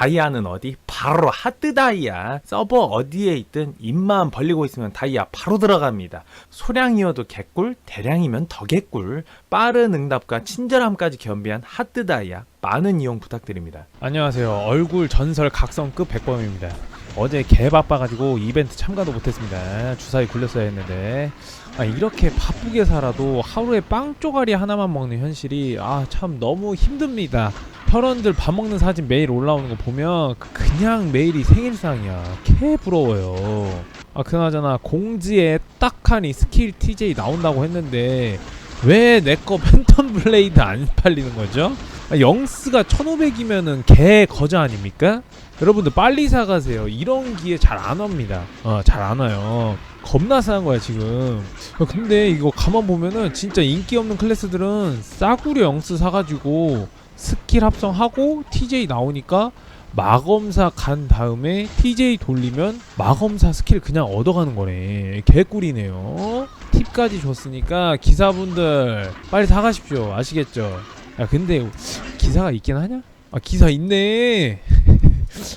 다이아는 어디? 바로 하드 다이아. 서버 어디에 있든 입만 벌리고 있으면 다이아 바로 들어갑니다. 소량이어도 개꿀, 대량이면 더 개꿀. 빠른 응답과 친절함까지 겸비한 하드 다이아. 많은 이용 부탁드립니다. 안녕하세요. 얼굴 전설 각성급 백범입니다. 어제 개 바빠가지고 이벤트 참가도 못했습니다. 주사위 굴렸어야 했는데 아, 이렇게 바쁘게 살아도 하루에 빵 쪼가리 하나만 먹는 현실이 아 참 너무 힘듭니다. 혈원들 밥 먹는 사진 매일 올라오는 거 보면 그- 그냥 매일이 생일상이야. 개 부러워요. 아 그나저나 공지에 딱하니 스킬 TJ 나온다고 했는데 왜 내 거 팬텀 블레이드 안 팔리는 거죠? 아, 영스가 1500이면은 개 거저 아닙니까? 여러분들 빨리 사가세요. 이런 기회 잘 안 옵니다. 어, 잘 안 와요. 겁나 싸한 거야 지금. 어, 근데 이거 가만 보면은 진짜 인기 없는 클래스들은 싸구려 영스 사가지고 스킬 합성하고 TJ 나오니까 마검사 간 다음에 TJ 돌리면 마검사 스킬 그냥 얻어가는 거네. 개꿀이네요. 팁까지 줬으니까 기사분들 빨리 사가십시오. 아시겠죠? 야 근데 기사가 있긴 하냐? 아 기사 있네.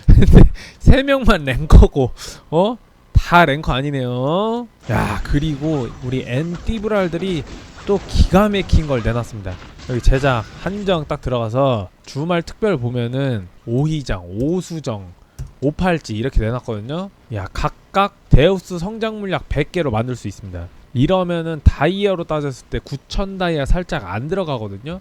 세 명만 랭커고 어? 다 랭커 아니네요. 야 그리고 우리 엔티브랄들이 또 기가 막힌 걸 내놨습니다. 여기 제작 한정 딱 들어가서 주말 특별 보면은 오희장, 오수정, 오팔찌 이렇게 내놨거든요. 야 각각 데우스 성장 물약 100개로 만들 수 있습니다. 이러면은 다이아로 따졌을 때 9천 다이아 살짝 안 들어가거든요.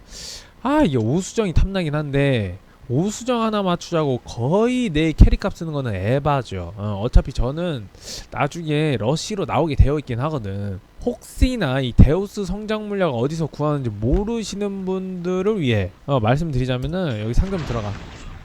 아 이게 오수정이 탐나긴 한데 오수정 하나 맞추자고 거의 내 캐릭값 쓰는 거는 에바죠. 어, 어차피 저는 나중에 러시로 나오게 되어 있긴 하거든. 혹시나 이 데우스 성장 물약 어디서 구하는지 모르시는 분들을 위해 어, 말씀드리자면은 여기 상점 들어가.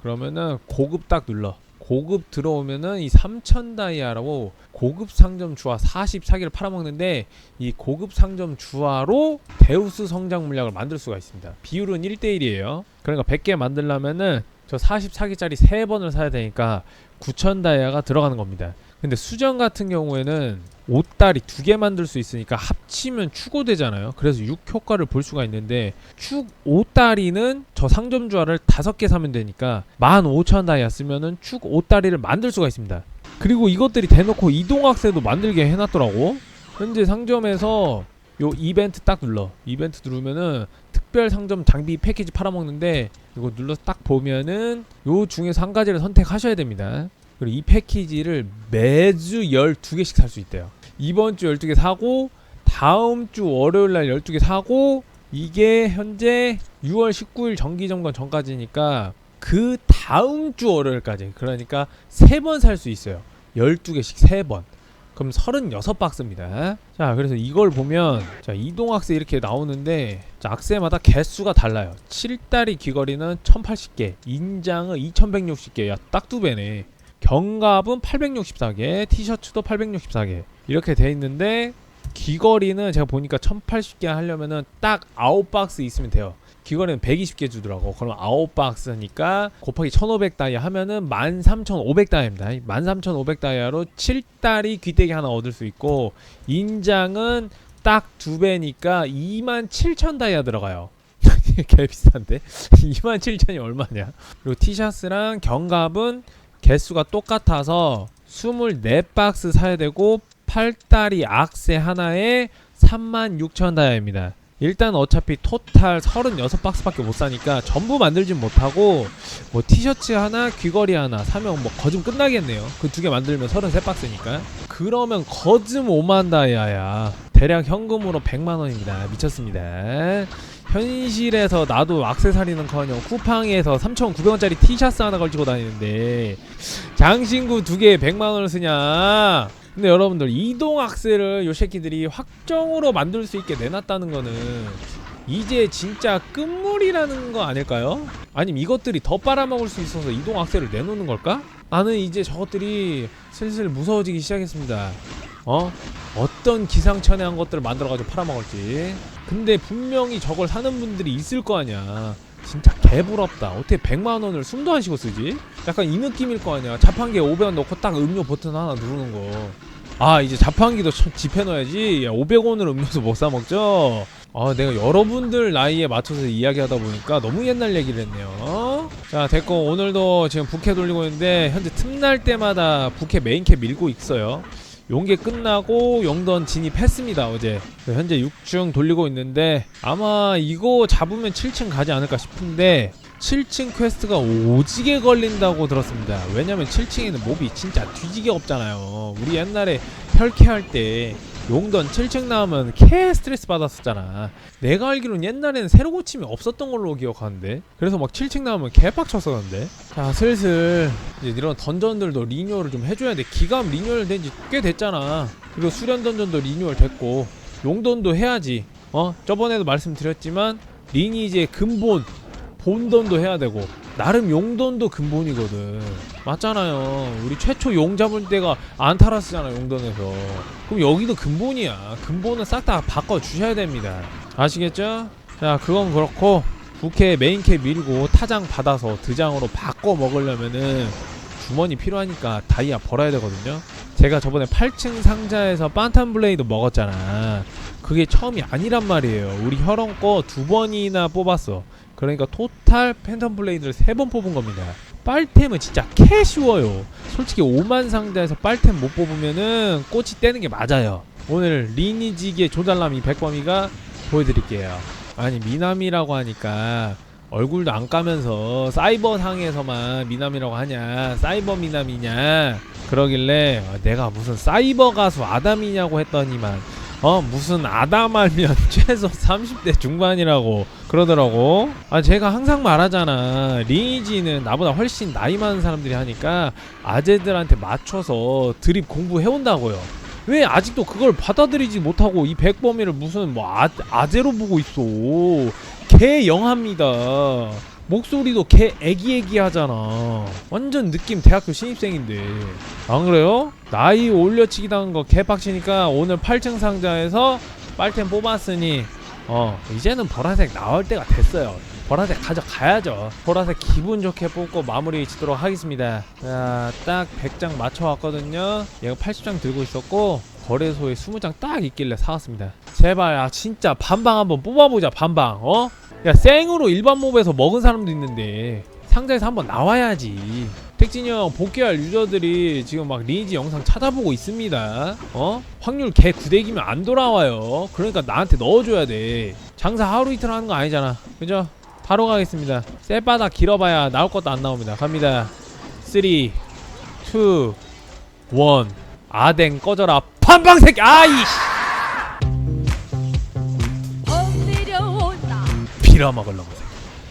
그러면은 고급 딱 눌러. 고급 들어오면은 이 3000 다이아라고 고급 상점 주화 44개를 팔아먹는데 이 고급 상점 주화로 데우스 성장 물약을 만들 수가 있습니다. 비율은 1대1이에요. 그러니까 100개 만들려면은 저 44개짜리 3번을 사야 되니까 9000 다이아가 들어가는 겁니다. 근데 수정 같은 경우에는 옷다리 두 개 만들 수 있으니까 합치면 추고되잖아요. 그래서 6 효과를 볼 수가 있는데 축 옷다리는 저 상점 주화를 다섯 개 사면 되니까 15,000 다이아 쓰면은 축 옷다리를 만들 수가 있습니다. 그리고 이것들이 대놓고 이동학세도 만들게 해놨더라고. 현재 상점에서 요 이벤트 딱 눌러. 이벤트 누르면은 특별 상점 장비 패키지 팔아먹는데 이거 눌러서 딱 보면은 요 중에서 한 가지를 선택하셔야 됩니다. 그리고 이 패키지를 매주 12개씩 살 수 있대요. 이번 주 12개 사고 다음 주 월요일 날 12개 사고 이게 현재 6월 19일 정기 점검 전까지니까 그 다음 주 월요일까지 그러니까 세번살 수 있어요. 12개씩 세 번. 그럼 36박스입니다. 자, 그래서 이걸 보면 자, 이동 악세 이렇게 나오는데 자, 악세마다 개수가 달라요. 7다리 귀걸이는 1080개, 인장은 2160개. 야, 딱 두 배네. 경갑은 864개, 티셔츠도 864개. 이렇게 돼 있는데 귀걸이는 제가 보니까 1080개 하려면은 딱 9박스 있으면 돼요. 귀걸이는 120개 주더라고. 그럼 9박스니까 곱하기 1500 다이아 하면은 13500 다이아입니다. 13500 다이아로 7달이 귀때기 하나 얻을 수 있고 인장은 딱 두 배니까 27000 다이아 들어가요. 개 비싼데? 27000이 얼마냐? 그리고 티셔츠랑 견갑은 개수가 똑같아서 24박스 사야 되고 8달이 악세 하나에 36,000다이아입니다. 일단 어차피 토탈 36박스밖에 못 사니까 전부 만들진 못하고 뭐 티셔츠 하나 귀걸이 하나 사면 뭐 거즘 끝나겠네요. 그 두 개 만들면 33박스니까. 그러면 거즘 5만 다이아야 대략 현금으로 100만원입니다 미쳤습니다 현실에서 나도 악세사리는커녕 쿠팡에서 3,900원짜리 티셔츠 하나 걸치고 다니는데 장신구 두 개에 100만원을 쓰냐 근데 여러분들 이동 악셀을 요 새끼들이 확정으로 만들 수 있게 내놨다는 거는 이제 진짜 끝물이라는 거 아닐까요? 아니면 이것들이 더 빨아먹을 수 있어서 이동 악셀을 내놓는 걸까? 나는 이제 저것들이 슬슬 무서워지기 시작했습니다. 어? 어떤 기상천외한 것들을 만들어가지고 팔아먹을지. 근데 분명히 저걸 사는 분들이 있을 거 아니야. 진짜 개부럽다. 어떻게 100만 원을 숨도 안 쉬고 쓰지? 약간 이 느낌일 거 아니야. 자판기에 500원 넣고 딱 음료 버튼 하나 누르는 거. 아 이제 자판기도 참 집해 넣어야지. 야 500원으로 음료수 못 사 먹죠. 아 내가 여러분들 나이에 맞춰서 이야기하다 보니까 너무 옛날 얘기를 했네요. 자 됐고 오늘도 지금 부캐 돌리고 있는데 현재 틈날 때마다 부캐 메인캐 밀고 있어요 용계 끝나고 용던 진입했습니다 어제. 그 현재 6중 돌리고 있는데 아마 이거 잡으면 7층 가지 않을까 싶은데 7층 퀘스트가 오지게 걸린다고 들었습니다. 왜냐면 7층에는 몹이 진짜 뒤지게 없잖아요. 우리 옛날에 혈캐 할때 용던 7층 나오면 개 스트레스 받았었잖아. 내가 알기로는 옛날에는 새로 고침이 없었던 걸로 기억하는데. 그래서 막 7층 나오면 개빡쳤었는데. 자 슬슬 이제 이런 던전들도 리뉴얼을 좀 해줘야 돼. 기감 리뉴얼 된 지 꽤 됐잖아. 그리고 수련 던전도 리뉴얼 됐고 용돈도 해야지. 어? 저번에도 말씀드렸지만 리니지의 근본 본돈도 해야 되고 나름 용돈도 근본이거든. 맞잖아요. 우리 최초 용 잡을 때가 안타라스잖아 용돈에서. 그럼 여기도 근본이야. 근본은 싹 다 바꿔 주셔야 됩니다. 아시겠죠? 자 그건 그렇고 부캐 메인캐 밀고 타장 받아서 드장으로 바꿔 먹으려면은 주머니 필요하니까 다이아 벌어야 되거든요. 제가 저번에 8층 상자에서 판탄 블레이드 먹었잖아. 그게 처음이 아니란 말이에요. 우리 혈원 거 두 번이나 뽑았어 그러니까 토탈 팬텀 블레이드를 세 번 뽑은 겁니다. 빨템은 진짜 개 쉬워요. 솔직히 5만 상자에서 빨템 못 뽑으면은 꽃이 떼는 게 맞아요. 오늘 리니지기의 조달남이 백범이가 보여드릴게요. 아니 미남이라고 하니까 얼굴도 안 까면서 사이버 상에서만 미남이라고 하냐 사이버 미남이냐 그러길래 어, 내가 무슨 사이버 가수 아담이냐고 했더니만 어 무슨 아담하면 최소 30대 중반이라고 그러더라고. 아 제가 항상 말하잖아. 리니지는 나보다 훨씬 나이 많은 사람들이 하니까 아재들한테 맞춰서 드립 공부해온다고요. 왜 아직도 그걸 받아들이지 못하고 이 백범이를 무슨 뭐 아, 아재로 보고 있어? 개 영합니다 목소리도 개 애기애기 하잖아. 완전 느낌 대학교 신입생인데. 안 그래요? 나이 올려치기 당한 거 개빡치니까 오늘 8층 상자에서 빨템 뽑았으니 어 이제는 보라색 나올 때가 됐어요. 보라색 가져가야죠. 보라색 기분 좋게 뽑고 마무리 짓도록 하겠습니다. 자딱 100장 맞춰왔거든요. 얘가 80장 들고 있었고 거래소에 20장 딱 있길래 사왔습니다. 제발 아 진짜 반방 한번 뽑아보자 반방 어? 야 생으로 일반 몹에서 먹은 사람도 있는데 상자에서 한번 나와야지. 택진이 형 복귀할 유저들이 지금 막 리니지 영상 찾아보고 있습니다. 어? 확률 개 구대기면 안 돌아와요. 그러니까 나한테 넣어줘야 돼. 장사 하루 이틀 하는 거 아니잖아. 그죠? 바로 가겠습니다. 쌔바닥 길어봐야 나올 것도 안 나옵니다. 갑니다. 3 2 1 아댕 꺼져라. 판방 새끼 아이씨 빌어 먹으려고